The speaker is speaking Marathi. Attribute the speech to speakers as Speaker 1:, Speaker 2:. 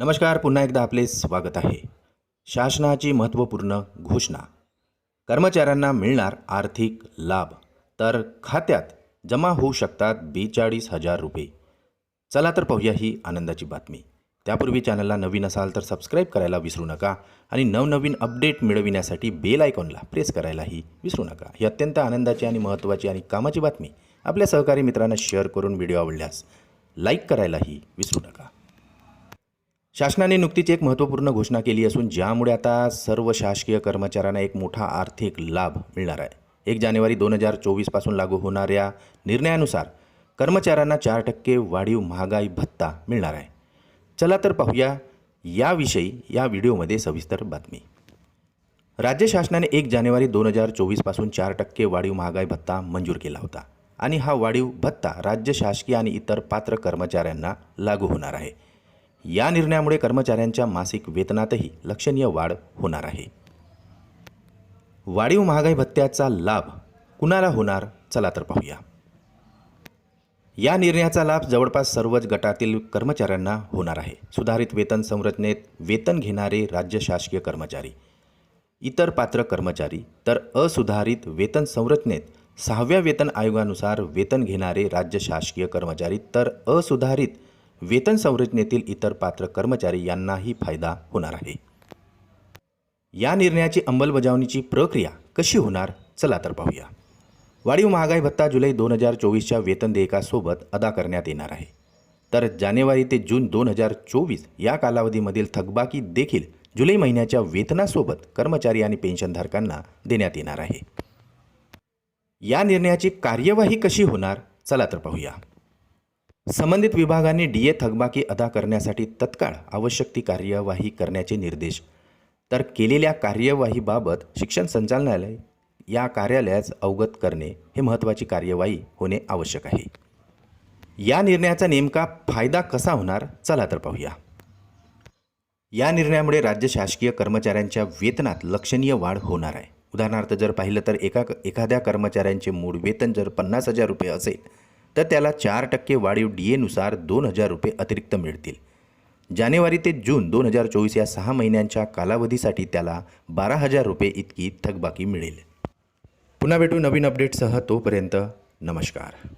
Speaker 1: नमस्कार पुन्हा एकदा आपले स्वागत आहे. शासनाची महत्त्वपूर्ण घोषणा. कर्मचाऱ्यांना मिळणार आर्थिक लाभ तर खात्यात जमा होऊ शकतात बेचाळीस हजार रुपये. चला तर पाहूया ही आनंदाची बातमी. त्यापूर्वी चॅनलला नवीन असाल तर सबस्क्राईब करायला विसरू नका आणि नवनवीन अपडेट मिळविण्यासाठी बेल आयकॉनला प्रेस करायलाही विसरू नका. ही अत्यंत आनंदाची आणि महत्त्वाची आणि कामाची बातमी. आपल्या सहकारी मित्रांना शेअर करून व्हिडिओ आवडल्यास लाईक करायलाही विसरू नका. शासनाने नुकतीच एक महत्त्वपूर्ण घोषणा केली असून ज्यामुळे आता सर्व शासकीय कर्मचाऱ्यांना एक मोठा आर्थिक लाभ मिळणार आहे. एक जानेवारी दोन हजार चोवीसपासून लागू होणाऱ्या निर्णयानुसार कर्मचाऱ्यांना चार टक्के वाढीव महागाई भत्ता मिळणार आहे. चला तर पाहूया याविषयी या व्हिडिओमध्ये सविस्तर बातमी. राज्य शासनाने एक जानेवारी दोन हजार चोवीसपासून चार टक्के वाढीव महागाई भत्ता मंजूर केला होता आणि हा वाढीव भत्ता राज्य शासकीय आणि इतर पात्र कर्मचाऱ्यांना लागू होणार आहे. या निर्णयामुळे कर्मचाऱ्यांच्या मासिक वेतनातही लक्षणीय वाढ होणार आहे. वाढीव महागाई भत्त्याचा लाभ कुणाला होणार? चला तर पाहूया. या निर्णयाचा लाभ जवळपास सर्वच गटातील कर्मचाऱ्यांना होणार आहे. सुधारित वेतन संरचनेत वेतन घेणारे राज्य शासकीय कर्मचारी इतर पात्र कर्मचारी तर असुधारित वेतन संरचनेत सहाव्या वेतन आयोगानुसार वेतन घेणारे राज्य शासकीय कर्मचारी तर असुधारित वेतन संरचनेतील इतर पात्र कर्मचारी यांनाही फायदा होणार आहे. या निर्णयाची अंमलबजावणीची प्रक्रिया कशी होणार? चला तर पाहूया. वाढीव महागाई भत्ता जुलै दोन हजार चोवीसच्या वेतन देयकासोबत अदा करण्यात येणार आहे. तर जानेवारी ते जून दोन हजार चोवीस या कालावधीमधील थकबाकी देखील जुलै महिन्याच्या वेतनासोबत कर्मचारी आणि पेन्शनधारकांना देण्यात येणार आहे. या निर्णयाची कार्यवाही कशी होणार? चला तर पाहूया. संबंधित विभागाने डी ए थकबाकी अदा करण्यासाठी तत्काळ आवश्यक ती कार्यवाही करण्याचे निर्देश. तर केलेल्या कार्यवाहीबाबत शिक्षण संचालनालय या कार्यालयास अवगत करणे हे महत्त्वाची कार्यवाही होणे आवश्यक आहे. या निर्णयाचा नेमका फायदा कसा होणार? चला तर पाहूया. या निर्णयामुळे राज्य शासकीय कर्मचाऱ्यांच्या वेतनात लक्षणीय वाढ होणार आहे. उदाहरणार्थ जर पाहिलं तर एका एखाद्या कर्मचाऱ्यांचे मूळ वेतन जर पन्नास हजार रुपये असेल तर त्याला चार टक्के वाढीव डी एनुसार दोन हजार रुपये अतिरिक्त मिळतील. जानेवारी ते जून दोन हजार चोवीस या सहा महिन्यांच्या कालावधीसाठी त्याला बारा हजार रुपये इतकी थकबाकी मिळेल. पुन्हा भेटू नवीन अपडेटसह तोपर्यंत नमस्कार.